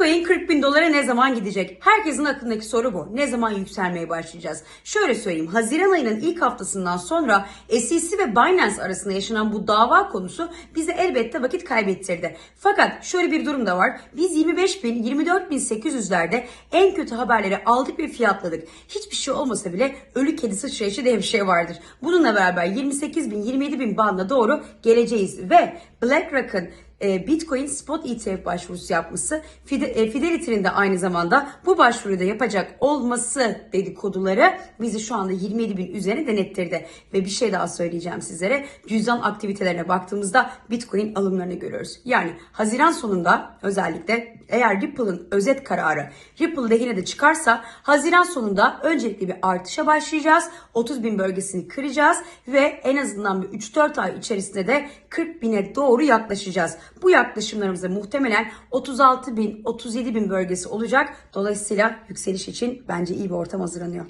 Bitcoin 40 bin dolara ne zaman gidecek? Herkesin aklındaki soru bu. Ne zaman yükselmeye başlayacağız? Şöyle söyleyeyim. Haziran ayının ilk haftasından sonra SEC ve Binance arasında yaşanan bu dava konusu bize elbette vakit kaybettirdi. Fakat şöyle bir durum da var. Biz 25 bin, 24 bin 800'lerde en kötü haberleri aldık ve fiyatladık. Hiçbir şey olmasa bile ölü kedi sıçrayışı diye bir şey vardır. Bununla beraber 28 bin, 27 bin bandına doğru geleceğiz ve BlackRock'ın e, Bitcoin Spot ETF başvurusu yapması, e, Fidelity'nin de aynı zamanda bu başvuruyu da yapacak olması dedikoduları bizi şu anda 27 bin üzerine denettirdi. Ve bir şey daha söyleyeceğim sizlere. Cüzdan aktivitelerine baktığımızda Bitcoin alımlarını görüyoruz. Yani Haziran sonunda özellikle eğer Ripple'ın özet kararı Ripple lehine de çıkarsa Haziran sonunda öncelikle bir artışa başlayacağız. 30 bin bölgesini kıracağız ve en azından bir 3-4 ay içerisinde de 40 bine doğru yaklaşacağız. Bu yaklaşımlarımızda muhtemelen 36 bin, 37 bin bölgesi olacak. Dolayısıyla yükseliş için bence iyi bir ortam hazırlanıyor.